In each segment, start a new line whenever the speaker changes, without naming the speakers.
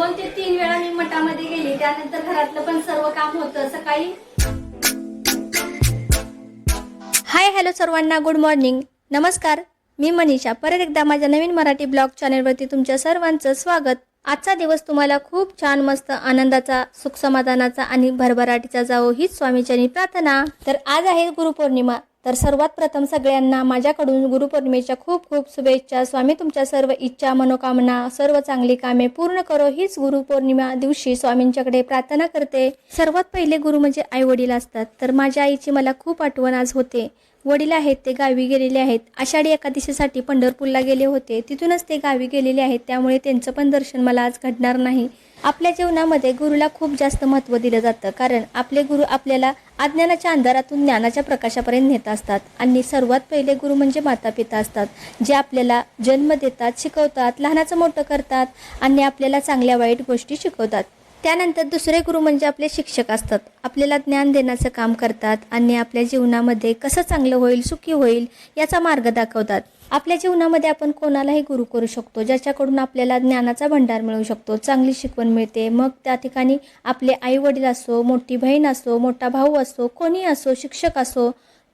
दोन ते तीन वेळा मी मठामध्ये गेली. त्यानंतर घरातलं पण सर्व काम होतं. सकाळी हाय हॅलो सर्वांना. गुड मॉर्निंग नमस्कार. मी मनीषा. परत एकदा माझ्या नवीन मराठी ब्लॉग चॅनलवरती तुमच्या सर्वांचं स्वागत. आजचा दिवस तुम्हाला खूप छान मस्त आनंदाचा सुख समाधानाचा आणि भरभराटीचा जावो हीच स्वामीचरणी प्रार्थना. तर आज आहे गुरुपौर्णिमा. तर सर्वात प्रथम सगळ्यांना माझ्याकडून गुरुपौर्णिमेच्या खूप खूप शुभेच्छा. स्वामी तुमच्या सर्व इच्छा मनोकामना सर्व चांगली कामे पूर्ण करो. हीच गुरुपौर्णिमा दिवशी स्वामींच्याकडे प्रार्थना करते. सर्वात पहिले गुरु म्हणजे आई वडील असतात. तर माझ्या आईची मला खूप आठवण आज होते. वडील आहेत ते गावी गेलेले आहेत. आषाढी एकादशीसाठी पंढरपूरला गेले होते. तिथूनच ते गावी गेलेले आहेत. त्यामुळे त्यांचं पण दर्शन मला आज घडणार नाही. आपल्या जीवनामध्ये गुरुला खूप जास्त महत्त्व दिलं जातं. कारण आपले गुरु आपल्याला अज्ञानाच्या अंधारातून ज्ञानाच्या प्रकाशापर्यंत नेत असतात. आणि सर्वात पहिले गुरु म्हणजे माता पिता असतात. जे आपल्याला जन्म देतात शिकवतात लहानाचं मोठं करतात आणि आपल्याला चांगल्या वाईट गोष्टी शिकवतात. त्यानंतर दुसरे गुरु म्हणजे आपले शिक्षक असतात. आपल्याला ज्ञान देण्याचं काम करतात आणि आपल्या जीवनामध्ये कसं चांगलं होईल सुखी होईल याचा मार्ग दाखवतात. आपल्या जीवनामध्ये आपण कोणालाही गुरु करू शकतो ज्याच्याकडून आपल्याला ज्ञानाचा भंडार मिळू शकतो चांगली शिकवण मिळते. मग त्या ठिकाणी आपले आई वडील असो मोठी बहीण असो मोठा भाऊ असो कोणी असो शिक्षक असो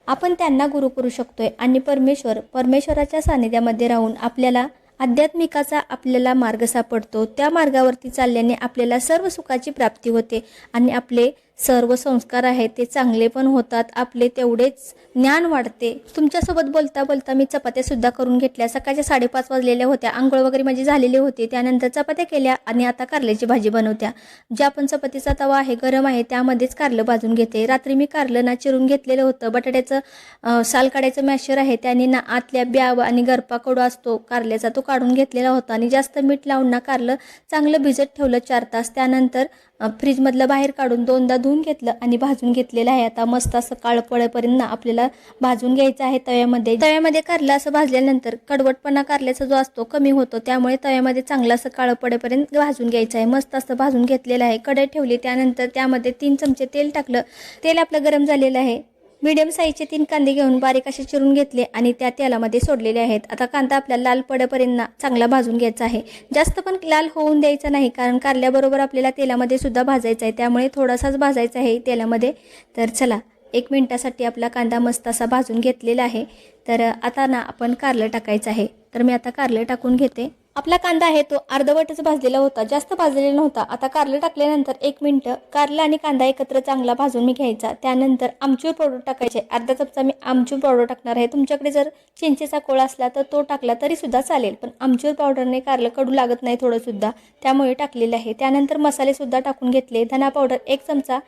आपण त्यांना गुरु करू शकतोय. आणि परमेश्वर परमेश्वराच्या सानिध्यामध्ये राहून आपल्याला आध्यात्मिकाचा आपल्याला मार्ग सापडतो. त्या मार्गावरती चालल्याने आपल्याला सर्व सुखाची प्राप्ती होते आणि आपले सर्व संस्कार आहेत ते चांगले पण होतात आपले तेवढेच ज्ञान वाढते. तुमच्यासोबत बोलता बोलता मी चपात्यासुद्धा करून घेतल्या. सकाळच्या साडेपाच वाजलेल्या होत्या. आंघोळ वगैरे माझी झालेली होती. त्यानंतर चपात्या केल्या आणि आता कारल्याची भाजी बनवत्या. ज्या पण चपातीचा तवा आहे गरम आहे त्यामध्येच कारलं भाजून घेते. रात्री मी कारलं ना चिरून घेतलेलं होतं. बटाट्याचं साल काढायचं मॅशर आहे त्याने ना आतल्या ब्याव आणि गरपा कडू असतो कारल्याचा तो काढून घेतलेला होता. आणि जास्त मीठ लावून ना कारलं चांगलं भिजत ठेवलं चार तास. त्यानंतर फ्रीजमधलं बाहेर काढून दोनदा धुवून घेतलं आणि भाजून घेतलेलं आहे. आता मस्त असं काळपळेपर्यंत ना आपल्याला भाजून घ्यायचं आहे तव्यामध्ये. तव्यामध्ये कारलं असं भाजल्यानंतर कडवटपणा कारल्याचा जो असतो कमी होतो. त्यामुळे तव्यामध्ये चांगलं असं काळं पडेपर्यंत भाजून घ्यायचं आहे. मस्त असं भाजून घेतलेलं आहे. कढई ठेवली त्यानंतर त्यामध्ये तीन चमचे तेल टाकलं. तेल आपलं गरम झालेलं आहे. मीडियम साईजचे तीन कांदे घेऊन बारीक असे चिरून घेतले आणि त्या तेलामध्ये सोडलेले आहेत. आता कांदा आपल्याला लाल पडेपर्यंत चांगला भाजून घ्यायचा आहे. जास्त पण लाल होऊन द्यायचा नाही कारण कारल्याबरोबर आपल्याला तेलामध्ये सुद्धा भाजायचा आहे. त्यामुळे थोडासाच भाजायचा आहे तेलामध्ये. तर चला एक मिनटासाठी आपला कांदा मस्त असा भाजून घेतलेला आहे. तर आता ना आपण कारलं टाकायचं आहे. तर मी आता कारलं टाकून घेते. आपला कांदा आहे तो अर्धवटच भाजलेला होता जास्त भाजलेला नव्हता. आता कारलं टाकल्यानंतर एक मिनटं कारलं आणि कांदा एकत्र चांगला भाजून मी घ्यायचा. त्यानंतर आमचूर पावडर टाकायचे. अर्धा चमचा मी आमचूर पावडर टाकणार आहे. तुमच्याकडे जर चिंचेचा कोळ असला तर तो टाकला तरी सुद्धा चालेल पण आमचूर पावडरने कारलं कडू लागत नाही थोडं सुद्धा. त्यामुळे टाकलेलं आहे. त्यानंतर मसाले सुद्धा टाकून घेतले. धना पावडर एक चमचा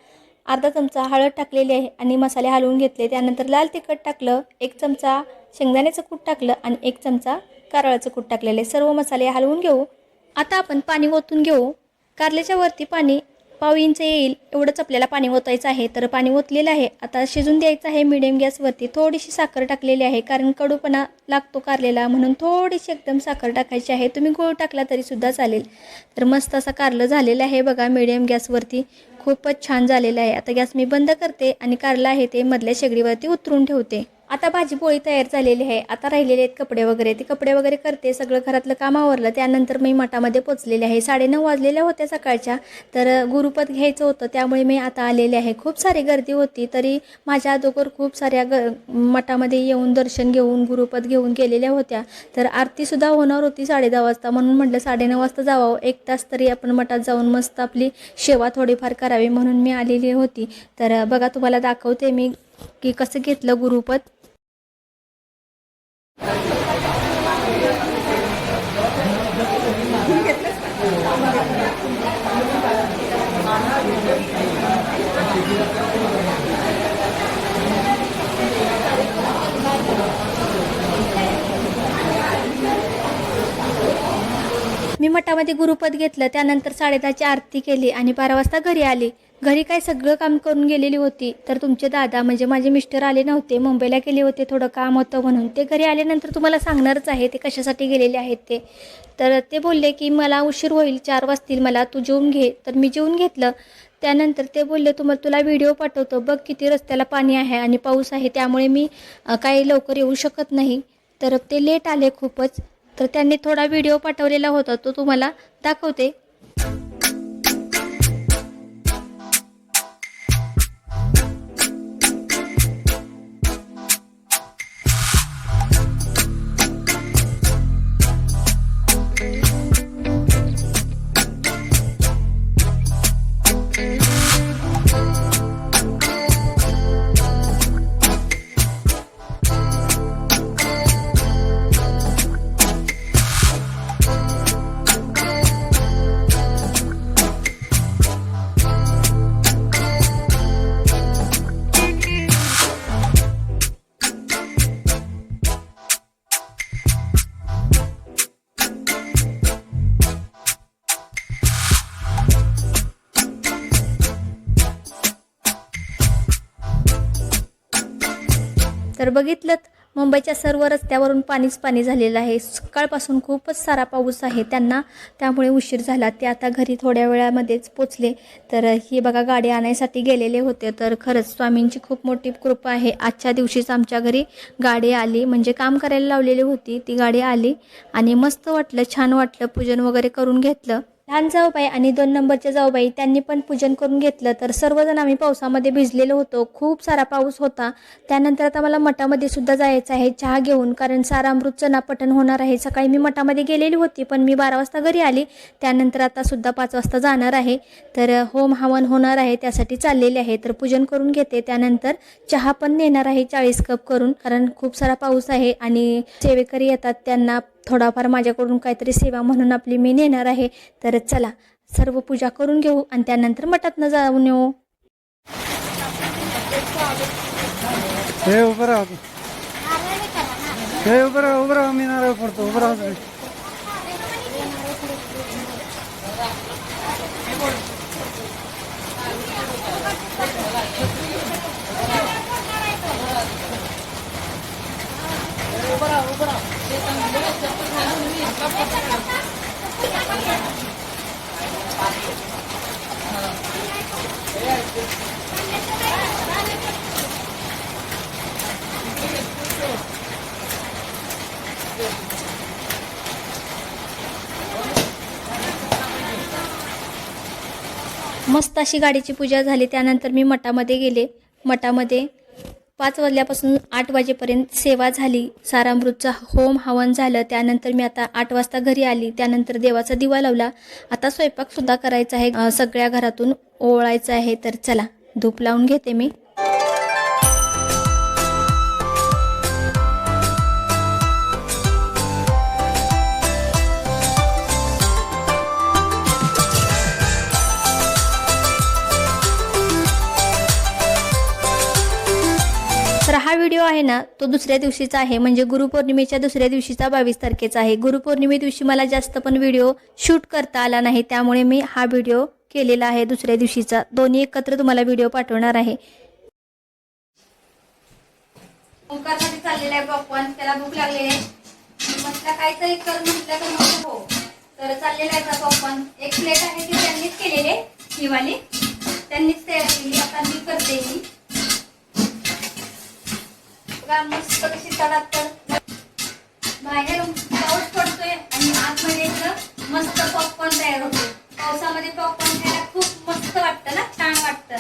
अर्धा चमचा हळद टाकलेली आहे आणि मसाले हलवून घेतले. त्यानंतर लाल तिखट टाकलं एक चमचा शेंगदाण्याचं कूट टाकलं आणि एक चमचा कारळाचं कूट टाकलेले सर्व मसाले हलवून घेऊ. आता आपण पाणी ओतून घेऊ. कारल्याच्या वरती पाणी पाव इंच येईल. एवढंच आपल्याला पाणी ओतायचं आहे. तर पाणी ओतलेलं आहे. आता शिजून द्यायचं आहे मिडियम गॅसवरती थोडीशी साखर टाकलेली आहे. कारण कडूपणा लागतो कारलेला म्हणून थोडीशी एकदम साखर टाकायची आहे. तुम्ही गूळ टाकला तरी सुद्धा चालेल. तर मस्त असा कारलं झालेलं आहे बघा मिडियम गॅसवरती खूपच छान झालेलं आहे. आता गॅस मी बंद करते आणि कारलं आहे ते मधल्या शेगडीवरती उतरून ठेवते. आता भाजी पोळी तयार झालेली आहे. आता राहिलेले आहेत कपडे वगैरे. ते कपडे वगैरे करते. सगळं घरातलं काम आवरलं. त्यानंतर मी मठामध्ये पोचलेले आहे. साडेनऊ वाजलेल्या होत्या सकाळच्या. तर गुरुपद घ्यायचं होतं. त्यामुळे मी आता आलेले आहे. खूप सारी गर्दी होती. तरी माझ्या अगोदर खूप साऱ्या ग मठामध्ये येऊन दर्शन घेऊन गुरुपद घेऊन गेलेल्या होत्या. तर आरतीसुद्धा होणार होती साडे दहा वाजता. म्हणून म्हटलं साडेनऊ वाजता जावं. एक तास तरी आपण मठात जाऊन मस्त आपली सेवा थोडीफार करावी म्हणून मी आलेली होती. तर बघा तुम्हाला दाखवते मी की कसं घेतलं गुरुपद. मी मठामध्ये गुरुपद घेतलं त्यानंतर साडेदहाची आरती केली आणि बारा वाजता घरी आली. घरी काय सगळं काम करून गेलेली होती तर तुमचे दादा म्हणजे माझे मिस्टर आले नव्हते मुंबईला गेले होते थोडं काम होतं म्हणून. ते घरी आल्यानंतर तुम्हाला सांगणारच आहे ते कशासाठी गेलेले आहेत ते. तर ते बोलले की मला उशीर होईल चार वाजतील मला तू जेवून घे. तर मी जेवून घेतलं. त्यानंतर ते बोलले तुम्हाला तुला व्हिडिओ पाठवतो बघ किती रस्त्याला पाणी आहे आणि पाऊस आहे त्यामुळे मी काही लवकर येऊ शकत नाही. तर ते लेट आले खूपच. तर त्यांनी थोडा व्हिडिओ पाठवलेला होता तो तुम्हाला दाखवते. बघितलं मुंबईच्या सर्व रस्त्यावरून पाणीच पाणी झालेलं आहे. सकाळपासून खूपच सारा पाऊस आहे त्यांना. त्यामुळे उशीर झाला. ते आता घरी थोड्या वेळामध्येच पोचले. तर ही बघा गाडी आणायसाठी गेलेले होते. तर खरंच स्वामींची खूप मोठी कृपा आहे. आजच्या दिवशीच आमच्या घरी गाडी आली. म्हणजे काम करायला लावलेली होती. ती गाडी आली आणि मस्त वाटलं छान वाटलं. पूजन वगैरे करून घेतलं. लहान जाऊबाई आणि दोन नंबरच्या जाऊबाई त्यांनी पण पूजन करून घेतलं. तर सर्वजण आम्ही पावसामध्ये भिजलेलो होतो. खूप सारा पाऊस होता. त्यानंतर आता मला मठामध्ये सुद्धा जायचं आहे. चहा घेऊन कारण सारामृतचं ना पठण होणार आहे. सकाळी मी मठामध्ये गेलेली होती पण मी बारा वाजता घरी आली. त्यानंतर आता सुद्धा पाच वाजता जाणार आहे. तर होम हवन होणार आहे. त्यासाठी चाललेले आहे. तर पूजन करून घेते. त्यानंतर चहा पण नेणार आहे. चाळीस कप करून कारण खूप सारा पाऊस आहे आणि सेवेकरी येतात. त्यांना थोडाफार माझ्याकडून काहीतरी सेवा म्हणून आपली मी नेणार आहे. तर चला सर्व पूजा करून घेऊ आणि त्यानंतर मठातनं जाऊन येऊ.
हे उभं राहा. हे उभं राहा उभं राहा मी नारळ पडतो उभं राहा. तुम्ही.
मस्त अशी गाडीची पूजा झाली. त्यानंतर मी मठामध्ये गेले. मठामध्ये पाच वाजल्यापासून आठ वाजेपर्यंत सेवा झाली. सारामृतचा होम हवन झालं. त्यानंतर मी आता आठ वाजता घरी आली. त्यानंतर देवाचा दिवा लावला. आता स्वयंपाकसुद्धा करायचा आहे. सगळ्या घरातून ओळायचं आहे. तर चला धूप लावून घेते मी. व्हिडिओ आहे ना तो दुसऱ्या दिवशीचा आहे. म्हणजे गुरुपौर्णिमेच्या दुसऱ्या दिवशीचा बावीस तारखेचा आहे. गुरुपौर्णिमे दिवशी मला जास्त पण व्हिडिओ शूट करता आला नाही. त्यामुळे मी हा व्हिडिओ केलेला आहे दुसऱ्या दिवशीचा. दोन्ही एकत्र तुम्हाला व्हिडिओ पाठवणार आहे. ओंकारसाठी चाललेला आहे पॉपकॉर्न त्याला भूक लागलेली आहे. म्हटलं काहीतरी कर म्हटलं तर म्हटलं हो. तर चाललेला आहे का पॉपकॉर्न एक प्लेट आहे ती त्यांनीच केलेले ही वाली त्यांनीच तयार केली. आता मी करते. ही का मस्त कशी तडात तर बाहेर पाऊस पडतोय आणि आतमध्ये इकडं मस्त पॉपकॉर्न तयार होतोय. पावसामध्ये पॉपकॉर्न खायला खूप मस्त वाटतं ना छान वाटतं.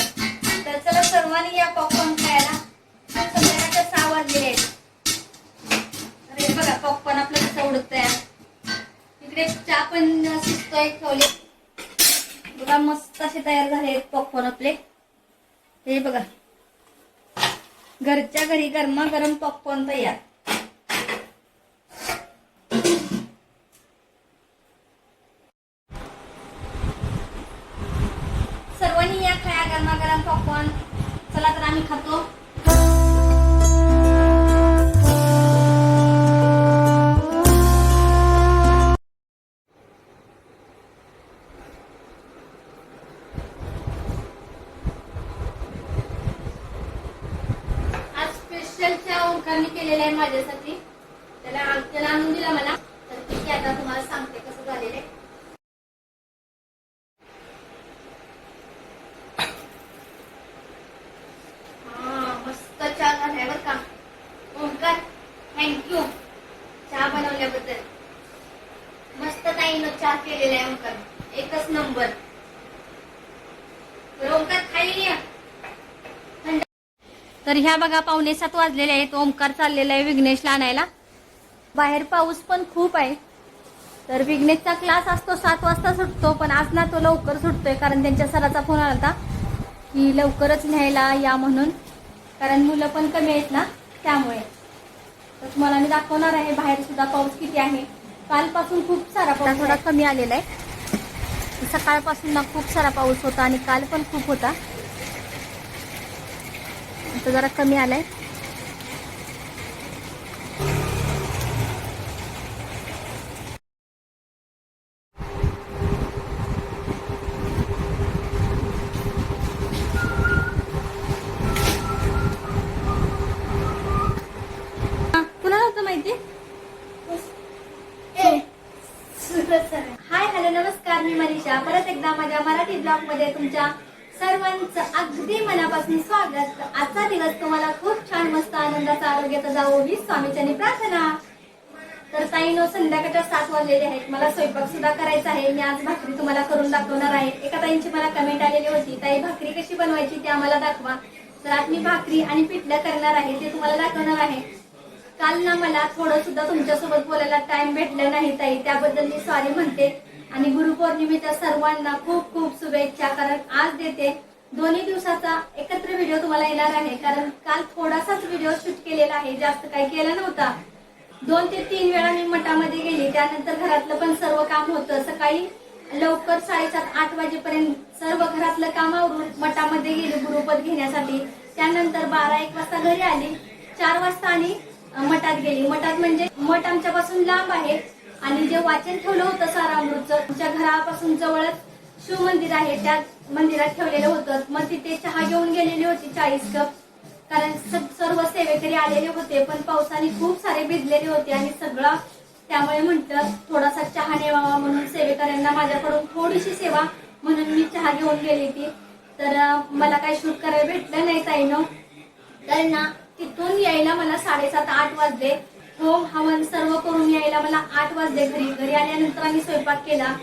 तर चला सर्वांनी या पॉपकॉर्न खायला. संध्याकाळच्या सहा वाजलेले अरे बघा पॉपकॉर्न आपलं कसं उडत इकडे चहा पण शिजतोय ठेवले. बघा मस्त असे तयार झाले पॉपकॉर्न आपले. हे बघा. घरच्या घरी गरमागरम पॉपकॉर्न तयार सर्वांनी या खाया गरमागरम पॉपकॉर्न चला तर आम्ही खातो हॉस्टेलच्या स्पेशलच्या केलेलं आहे माझ्यासाठी. त्याला त्याला आणून दिला मला. तर ठीक आहे आता तुम्हाला सांगते कसं झालेलं आहे हा मस्त चहा झालाय बरं का ओंकार थँक्यू चहा बनवल्याबद्दल मस्त ताईनं चहा केलेला आहे ओंकार एकच नंबर तर ओंकार खाली या तर ह्या बघा पावणे सात वाजलेले आहेत ओंकार चाललेला आहे विघ्नेशला आणायला. बाहेर पाऊस पण खूप आहे. तर विघ्नेशचा क्लास असतो सात वाजता सुटतो पण आज ना तो लवकर सुटतोय कारण त्यांच्या सराचा फोन आला होता की लवकरच न्यायला या म्हणून. कारण मुलं पण कमी आहेत ना त्यामुळे. तर तुम्हाला मी दाखवणार आहे बाहेर सुद्धा पाऊस किती आहे. कालपासून खूप सारा पाऊस थोडा कमी आलेला आहे. सकाळपासून ना खूप सारा पाऊस होता आणि काल पण खूप होता. आता जरा कमी आलाय. कुणाला हाय हॅलो नमस्कार मी मनीषा. परत एकदा माझ्या मराठी ब्लॉगमध्ये तुमच्या सर्वांचं अगदी मनापासून स्वागत. आजचा दिवस तुम्हाला खूप छान मस्त आनंदाचा आरोग्याचा जावो ही स्वामीच्यानी प्रार्थना. तर ताईनो संध्याकाळच्या सात वाजलेले आहेत. मला स्वयंपाक सुद्धा करायचा आहे. मी आज भाकरी तुम्हाला करून दाखवणार आहे. एका ताईंची मला कमेंट आलेली होती ताई भाकरी कशी बनवायची ते आम्हाला दाखवा. तर आज मी भाकरी आणि पिठलं करणार आहे ते तुम्हाला दाखवणार आहे. काल ना मला थोडं सुद्धा तुमच्यासोबत बोलायला टाइम भेटला नाही ताई. त्याबद्दल मी सॉरी म्हणते. आणि गुरुपौर्णिमेच्या सर्वांना खूप खूप शुभेच्छा कारण आज देते दोन्ही दिवसाचा एकत्र व्हिडिओ तुम्हाला येणार आहे. कारण काल थोडासाच व्हिडिओ शूट केलेला आहे जास्त काही केला नव्हता. दोन ते तीन वेळा मी मठामध्ये गेली त्यानंतर घरातलं पण सर्व काम होतं. सकाळी लवकर साडेसात आठ वाजेपर्यंत सर्व घरातलं काम आवरून मठामध्ये गेली गुरुपद घेण्यासाठी. त्यानंतर बारा एक वाजता घरी आली चार वाजता आणि मठात गेली. मठात म्हणजे मठ आमच्यापासून लांब आहे. आणि जे वाचन ठेवलं होतं सारामृतचं तुमच्या घरापासून जवळच शिव मंदिर आहे त्या मंदिरात ठेवलेलं होतं. मग तिथे चहा घेऊन गेलेली होती चाळीस कप. कारण स- सर्व सेवेकरी आलेले होते पण पावसाने खूप सारे भिजलेले होते आणि सगळं त्यामुळे म्हटलं थोडासा चहा नेवावा म्हणून सेवेकऱ्यांना माझ्याकडून थोडीशी सेवा म्हणून मी चहा घेऊन गेली ती तर मला काही शूट करायला भेटलं नाही ताईनं. तर ना तिथून यायला मला साडेसात आठ वाजले. होम हवन सर्व करून यायला मला आठ वाजले घरी. घरी आल्यानंतर आम्ही स्वयंपाक केला.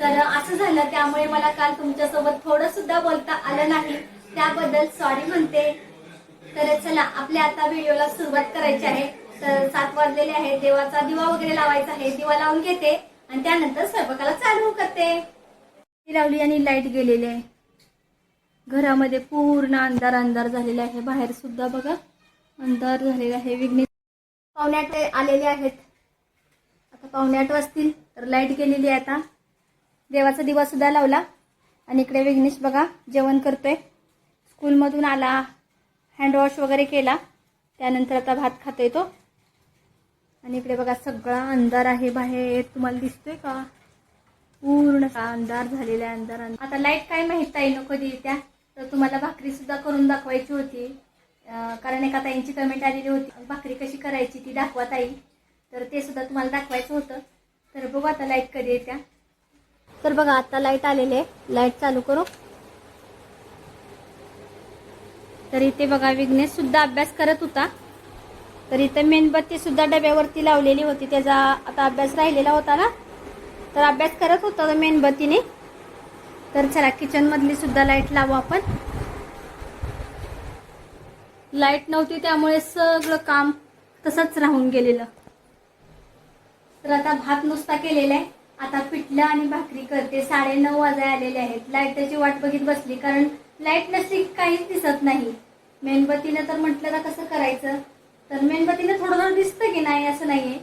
तर असं झालं त्यामुळे मला काल तुमच्यासोबत थोडं सुद्धा बोलता आलं नाही. त्याबद्दल सॉरी म्हणते. तर चला आपल्या आता व्हिडिओला सुरुवात करायची आहे. तर सात वाजलेले आहे देवाचा दिवा वगैरे लावायचा आहे दिवा लावून घेते आणि त्यानंतर स्वयंपाकाला चालू करते. लावली आणि लाइट गेलेली आहे. घरामध्ये पूर्ण अंधार अंधार झालेला आहे. बाहेर सुद्धा बघा अंधार झालेला आहे. विघ्ने पाहुण्याट आलेले आहेत. आता पाहुण्याट वाजतील तर लाइट गेलेली आहे आता. देवाचा दिवा सुद्धा लावला. आणि इकडे विघ्नेश बघा जेवण करतोय. स्कूलमधून आला हँडवॉश वगैरे केला. त्यानंतर आता भात खातोय तो. आणि इकडे बघा सगळा अंधार आहे बाहेर. तुम्हाला दिसतोय का? पूर्ण अंधार झालेला आहे अंधार. आता लाइट काय माहीत आहे नको कधी त्या. तर तुम्हाला भाकरी सुद्धा करून दाखवायची होती. कारण एका ताईंची कमेंट आलेली होती भाकरी कशी करायची ती दाखवा ताई. तर ते सुद्धा तुम्हाला दाखवायचं होतं. तर बघू आता लाइट कधी येत्या. तर बघा आता लाइट आलेली आहे. लाइट चालू करू. तर इथे बघा विघ्नेश सुद्धा अभ्यास करत होता. तर इथे मेणबत्ती सुद्धा डब्यावरती लावलेली होती. त्याचा आता अभ्यास राहिलेला होता ना? तर अभ्यास करत होता तो मेणबत्तीने तर चला किचन मधली सुद्धा लाइट लावू आपण. लाइट नव्हती त्यामुळे सगळं काम तसंच राहून गेलेलं. तर आता भात नुसता केलेला आहे. आता पिठलं आणि भाकरी करते. साडे नऊ वाजाय आलेले आहेत. लाईटची वाट बघित बसली कारण लाइट नसली काहीच दिसत नाही. मेणबत्तीनं तर म्हटलं तर कसं करायचं? तर मेणबत्तीनं थोडं थोडं दिसतं की नाही असं नाहीये.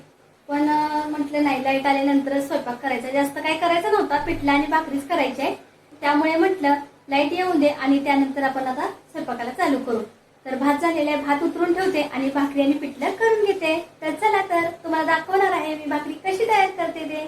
पण म्हटलं नाही लाइट आल्यानंतर स्वयंपाक करायचा. जास्त काय करायचं नव्हता. पिठलं आणि भाकरीच करायची आहे. त्यामुळे म्हटलं लाइट येऊन दे आणि त्यानंतर आपण आता स्वयंपाकाला चालू करू. तर भात झालेला आहे भात उतरून ठेवते आणि भाकरी आणि पिठलं करून घेते. तर चला तर तुम्हाला दाखवणार आहे मी भाकरी कशी तयार करते ते.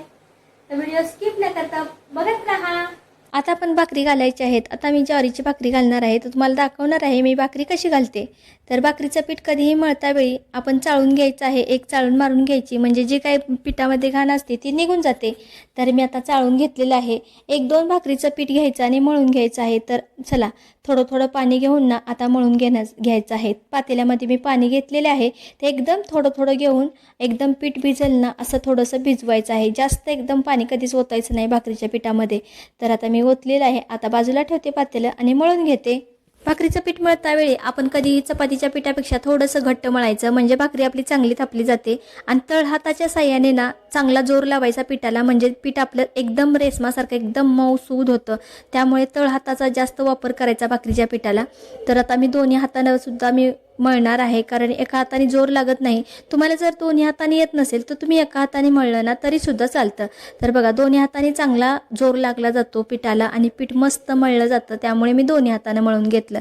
तर व्हिडिओ स्किप न करता बघत राहा. आता आपण भाकरी घालायची आहेत. आता मी ज्वारीची भाकरी घालणार आहे. तर तुम्हाला दाखवणार आहे मी भाकरी कशी घालते. तर भाकरीचं पीठ कधीही मळता वेळी आपण चाळून घ्यायचं आहे. एक चाळून मारून घ्यायची. म्हणजे जी काही पिठामध्ये घाण असते ती निघून जाते. तर मी आता चाळून घेतलेलं आहे. एक दोन भाकरीचं पीठ घ्यायचं आणि मळून घ्यायचं आहे. तर चला थोडं थोडं पाणी घेऊन ना आता मळून घेण्यास घ्यायचं आहे. पातेल्यामध्ये मी पाणी घेतलेले आहे. ते एकदम थोडं थोडं घेऊन एकदम पीठ भिजल ना असं थोडंसं भिजवायचं आहे. जास्त एकदम पाणी कधीच ओतायचं नाही भाकरीच्या पिठामध्ये. तर आता मी ओतलेलं आहे. आता बाजूला ठेवते पातेलं आणि मळून घेते. भाकरीचं पीठ मळता वेळी आपण कधी चपातीच्या पिठापेक्षा थोडंसं घट्ट मळायचं. म्हणजे भाकरी आपली चांगली थापली जाते. आणि तळहाताच्या साह्याने ना चांगला जोर लावायचा पिठाला. म्हणजे पीठ आपलं एकदम रेसमासारखं एकदम मऊसूद होतं. त्यामुळे तळहाताचा जास्त वापर करायचा भाकरीच्या पिठाला. तर आता मी दोन्ही हातानं सुद्धा मी मळणार आहे कारण एका हाताने जोर लागत नाही. तुम्हाला जर दोन्ही हाताने येत नसेल तर तुम्ही एका हाताने मळलं ना तरी सुद्धा चालतं. तर बघा दोन्ही हाताने चांगला जोर लागला जातो पिठाला आणि पीठ मस्त मळलं जातं. त्यामुळे मी दोन्ही हाताने मळून घेतलं.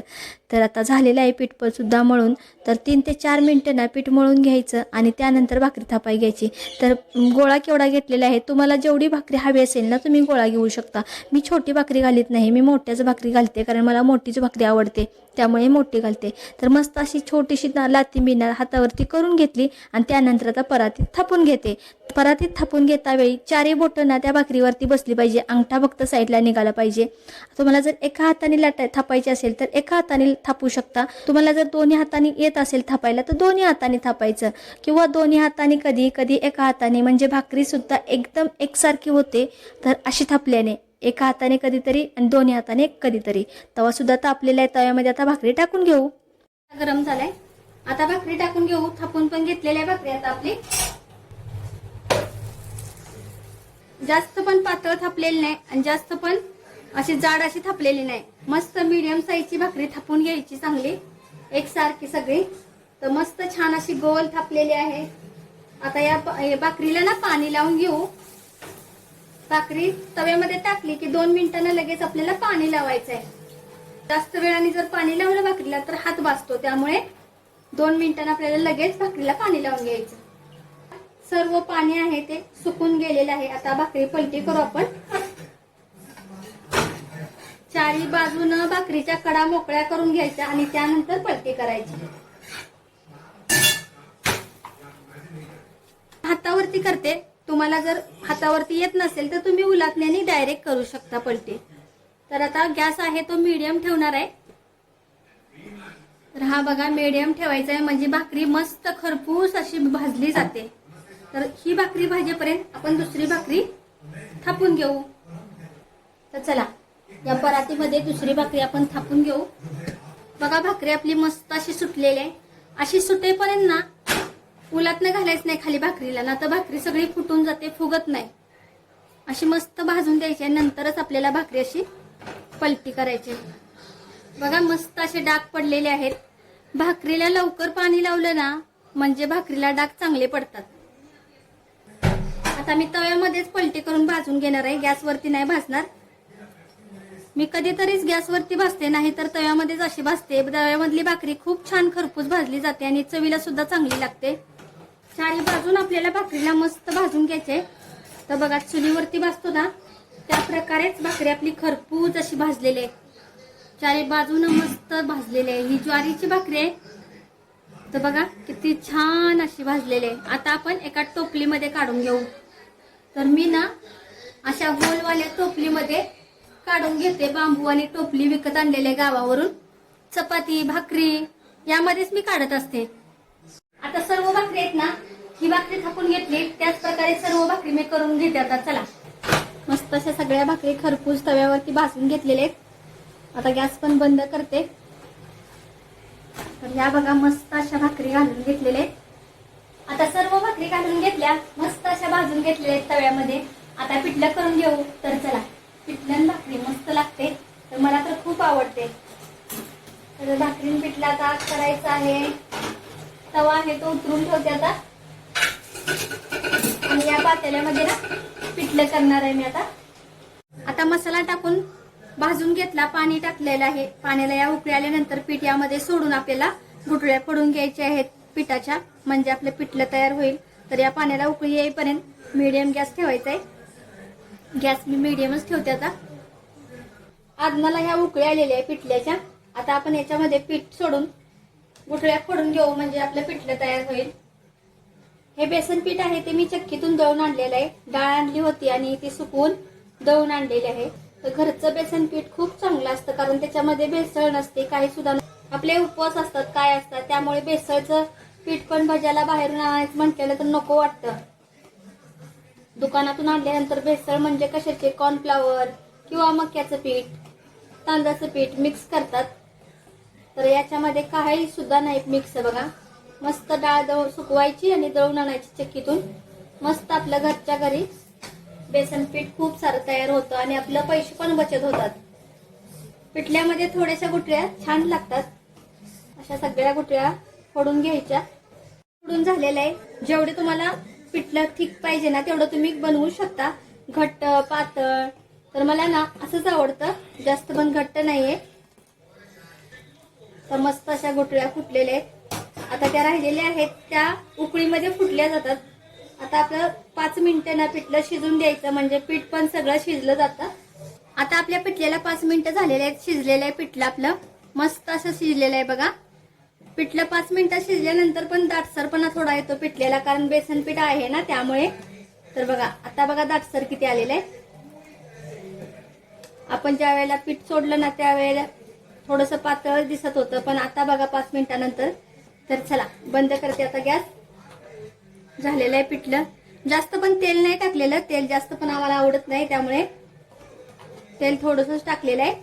तर आता झालेलं आहे पीठ पण सुद्धा मळून. तर तीन ते चार मिनटं ना पीठ मळून घ्यायचं आणि त्यानंतर भाकरी थापाई घ्यायची. तर गोळा केवढा घेतलेला आहे? तुम्हाला जेवढी भाकरी हवी असेल ना तुम्ही गोळा घेऊ शकता. मी छोटी भाकरी घालीत नाही मी मोठ्याच भाकरी घालते कारण मला मोठीच भाकरी आवडते. त्यामुळे मोठी घालते. तर मस्त अशी छोटीशी लाती बिना हातावरती करून घेतली आणि त्यानंतर आता परातीत थापून घेते. परातीत थापून घेता वेळी चारही बोटं ना त्या भाकरीवरती बसली पाहिजे. अंगठा फक्त साईडला निघाला पाहिजे. तुम्हाला जर एका हाताने लाटा थापायची असेल तर एका हाताने थापू शकता. तुम्हाला जर दोन्ही हाताने येत असेल थापायला तर दोन्ही हाताने थापायचं. किंवा दोन्ही हाताने कधी कधी एका हाताने म्हणजे भाकरीसुद्धा एकदम एकसारखी होते तर अशी थापल्याने एका हाताने कधीतरी आणि दोन्ही हाताने कधीतरी. तवा सुद्धा तापलेला आहे तव्यामध्ये. आता भाकरी टाकून घेऊ. गरम झालाय. आता भाकरी टाकून घेऊ. थापून पण घेतलेल्या भाकरी. आता आपली जास्त पण पातळ थापलेली नाही आणि जास्त पण अशी जाड अशी थापलेली नाही. मस्त मीडियम साईजची भाकरी थापून घ्यायची चांगली. एकसारखी सगळी. तर मस्त छान अशी गोल थापलेली आहे. आता या भाकरीला ना पाणी लावून घेऊ. भाकरी तव्यामध्ये टाकली की दोन मिनिटांना लगेच आपल्याला पाणी लावायचं आहे जास्त वेळाने जर पाणी लावलं भाकरीला तर हात भाजतो त्यामुळे दोन मिनिटांना आपल्याला लगेच भाकरीला पाणी लावून घ्यायचं. सर्व पाणी आहे ते सुकून गेलेलं आहे. आता भाकरी पलटी करू आपण. चारी बाजूनं भाकरीच्या कडा मोकळ्या करून घ्यायच्या आणि त्यानंतर पलटी करायची. हातावरती करते. तुम्हाला जर हातावरती येत नसेल तर तुम्ही उलाटण्याने डायरेक्ट करू शकता पलटी. तर आता गॅस आहे तो मीडियम ठेवणार आहे. तर हा बघा मीडियम ठेवायचा आहे. म्हणजे भाकरी मस्त खरपूस अशी भाजली जाते. तर ही भाकरी भाजेपर्यंत आपण दुसरी भाकरी थापून घेऊ. तर चला या परातीमध्ये दुसरी भाकरी आपण थापून घेऊ. बघा भाकरी आपली मस्त अशी सुटलेली आहे. अशी सुटेपर्यंत ना उलातनं घालायच नाही खाली भाकरीला. ना तर भाकरी सगळी फुटून जाते फुगत नाही. अशी मस्त भाजून द्यायची आहे नंतरच आपल्याला भाकरी अशी पलटी करायची. बघा मस्त असे डाग पडलेले आहेत. भाकरीला लवकर पाणी लावलं ना म्हणजे भाकरीला डाग चांगले पडतात. आता मी तव्यामध्येच पलटी करून भाजून घेणार आहे. गॅसवरती नाही भाजणार. मी कधीतरीच गॅसवरती भाजते नाही तर तव्यामध्येच अशी भाजते. तव्यामधली भाकरी खूप छान खरपूस भाजली जाते आणि चवीला सुद्धा चांगली लागते. चारी बाजून आपल्याला भाकरीला मस्त भाजून घ्यायचे. तर बघा चुलीवरती भाजतो ना त्या प्रकारेच भाकरी आपली खरपूस अशी भाजलेली आहे. चारी बाजूनं मस्त भाजलेली आहे. ही ज्वारीची भाकरी आहे. तर बघा किती छान अशी भाजलेली आहे. आता आपण एका टोपलीमध्ये काढून घेऊ. तर मी ना अशा गोलवाल्या टोपलीमध्ये काढून घेते. बांबू आणि टोपली विकत आणलेल्या गावावरून. चपाती भाकरी यामध्येच मी काढत असते. आता सर्व भाकरी आहेत ना ही भाकरी थापून घेतली. त्याच प्रकारे सर्व भाकरी मी करून घेते आता. चला. मस्त अशा सगळ्या भाकरी खरपूस तव्यावरती भाजून घेतलेले आहेत. आता गॅस पण बंद करते. तर या बघा मस्त अशा भाकरी घालून घेतलेल्या आहेत. आता सर्व भाकरी घालून घेतल्या मस्त अशा भाजून घेतलेल्या आहेत तव्यामध्ये. आता पिठलं करून घेऊ. तर चला पिठलं भाकरी मस्त लागते. तर मला तर खूप आवडते. तर भाकरी पिठला आता करायचं आहे. तवा आहे तो उतरून ठेवते आता. आणि या पातेल्यामध्ये ना पिठलं करणार आहे मी आता. आता मसाला टाकून भाजून घेतला पाणी टाकलेलं आहे. पाण्याला या उकळी आल्यानंतर पीठ यामध्ये सोडून आपल्याला गुटळ्या पडून घ्यायच्या आहेत. पिठाच्या म्हणजे आपलं पिठलं तयार होईल. तर या पाण्याला उकळी येईपर्यंत मीडियम गॅस ठेवायचा आहे. गॅस मी मीडियमच ठेवते आता. आदनाला ह्या उकळ्या आलेल्या आहे पिठल्याच्या. आता आपण याच्यामध्ये पीठ सोडून गुठळ्या फोडून घेऊ म्हणजे आपलं पिठलं तयार होईल. हे बेसन पीठ आहे ते मी चक्कीतून दळून आणलेलं आहे. डाळ आणली होती आणि ती सुकवून दळून आणलेली आहे. तर घरचं बेसन पीठ खूप चांगलं असतं कारण त्याच्यामध्ये भेसळ नसते काही सुद्धा आपले उपवास असतात काय असतात त्यामुळे भेसळचं पीठ पण भज्याला बाहेरून आणायचं म्हटलेलं तर नको वाटतं. दुकानातून आणल्यानंतर भेसळ म्हणजे कशाचे? कॉर्नफ्लॉवर किंवा मक्याचं पीठ? तांदळाचं पीठ मिक्स करतात. तर याच्यामध्ये काही सुद्धा नाही मिक्स बघा. मस्त डाळ दळून सुकवायची आणि दळून आणायची चक्कीतून. मस्त आपल्या घरच्या घरी बेसन पीठ खूप सारं तयार होतं आणि आपलं पैसे पण बचत होतात. पिठल्यामध्ये थोड्याशा गुटळ्या छान लागतात. अशा सगळ्या गुटळ्या फोडून घ्यायच्या. उकडून झालेलं आहे. जेवढे तुम्हाला पिठलं ठीक पाहिजे ना तेवढं तुम्ही बनवू शकता. घट्ट पातळ. तर मला ना असंच आवडतं. जास्त पण घट्ट नाहीये. तर मस्त अशा गोटळ्या फुटलेल्या आहेत. आता त्या राहिलेल्या आहेत. त्या उकळीमध्ये फुटल्या जातात. आता आपलं पाच मिनिटं ना पिठलं शिजून द्यायचं. म्हणजे पीठ पण सगळं शिजलं जातं. आता आपल्या पिठल्याला पाच मिनिटं झालेले आहेत. शिजलेलं आहे पिठलं आपलं. मस्त असं शिजलेलं आहे बघा. पिठलं पाच मिनिटं शिजल्यानंतर पण दाटसरपणा थोडा येतो पिठलेला कारण बेसन पीठ आहे ना त्यामुळे. तर बघा आता बघा दाटसर किती आलेलं आहे. आपण ज्या वेळेला पीठ सोडलं ना त्यावेळेला थोडस पातळ दिसत होतं पण आता बघा पाच मिनिटानंतर. तर चला बंद करते आता गॅस. झालेलं आहे पिठलं. जास्त पण तेल नाही टाकलेलं तेल जास्त पण आम्हाला आवडत नाही त्यामुळे तेल थोडंसंच टाकलेलं आहे.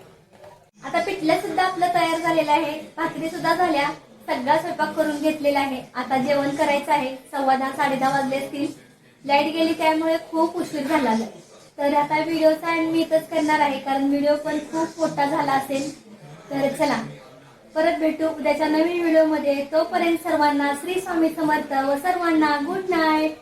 आता पिठलं सुद्धा आपलं तयार झालेलं आहे भाकरी सुद्धा झाल्या. सगळा स्वयंपाक करून घेतलेला आहे. आता जेवण करायचं आहे. सव्वा दहा साडे दहा वाजले असतील. लाइट गेली त्यामुळे खूप उशीर झाला आहे. तर आता व्हिडिओचा एंड मी इथंच करणार आहे. कारण व्हिडिओ पण खूप मोठा झाला असेल. तर चला. परत भेटू उद्याच्या नवीन व्हिडिओमध्ये तोपर्यंत सर्वांना श्री स्वामी समर्थ व सर्वांना गुड नाईट